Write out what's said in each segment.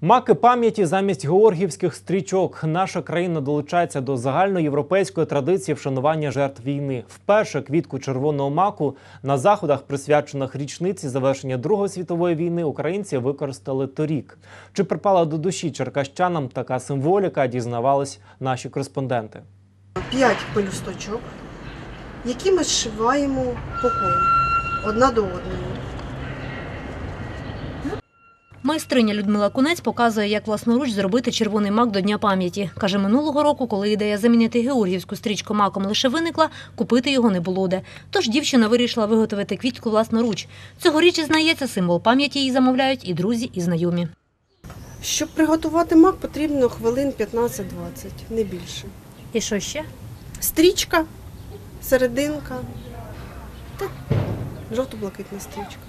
Маки пам'яті замість георгівських стрічок. Наша країна долучається до загальноєвропейської традиції вшанування жертв війни. Вперше квітку червоного маку на заходах, присвячених річниці завершення Другої світової війни, українці використали торік. Чи припала до душі черкащанам така символіка? Дізнавались наші кореспонденти. П'ять пелюсточок, які ми зшиваємо по колу одна до одної. Майстриня Людмила Кунець показує, як власноруч зробити червоний мак до Дня пам'яті. Каже, минулого року, коли ідея замінити георгіївську стрічку маком лише виникла, купити його не було де. Тож дівчина вирішила виготовити квітку власноруч. Цьогоріч, зізнається, символ пам'яті її замовляють і друзі, і знайомі. Щоб приготувати мак, потрібно хвилин 15-20, не більше. І що ще? Стрічка, серединка та жовто-блакитна стрічка.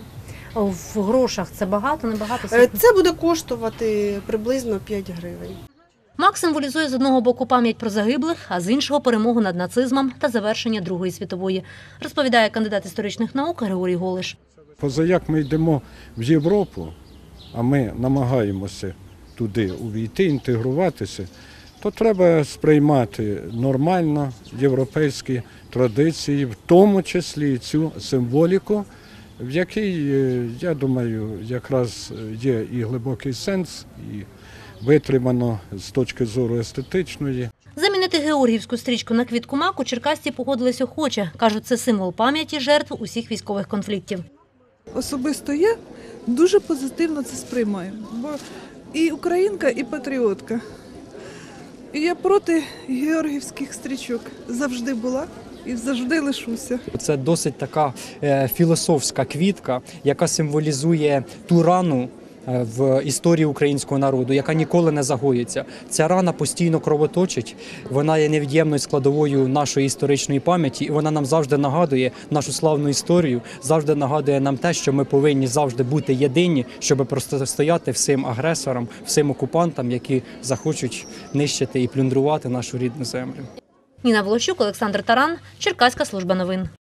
В грошах це багато, небагато. Е, Це буде коштувати приблизно 5 гривень. Мак символізує з одного боку пам'ять про загиблих, а з іншого перемогу над нацизмом та завершення Другої світової, розповідає кандидат історичних наук Григорій Голиш. Позаяк ми йдемо в Європу, а ми намагаємося туди увійти, інтегруватися, то треба сприймати нормально європейські традиції, в тому числі цю символіку, в якій, е, я думаю, якраз є і глибокий сенс, і витримано з точки зору естетичної. Замінити георгіївську стрічку на квітку маку черкасці погодились охоче. Кажуть, це символ пам'яті жертв усіх військових конфліктів. Особисто я дуже позитивно це сприймаю. Бо і українка, і патріотка. І я проти георгівських стрічок завжди була і завжди лишуся. Це досить така е, філософська квітка, яка символізує ту рану. е, В історії українського народу, яка ніколи не загоїться, ця рана постійно кровоточить. Вона є невід'ємною складовою нашої історичної пам'яті, і вона нам завжди нагадує нашу славну історію, завжди нагадує нам те, що ми повинні завжди бути єдині, щоб протистояти всім агресорам, всім окупантам, які захочуть нищити і плюндрувати нашу рідну землю. Ніна Волощук, Олександр Таран, Черкаська служба новин.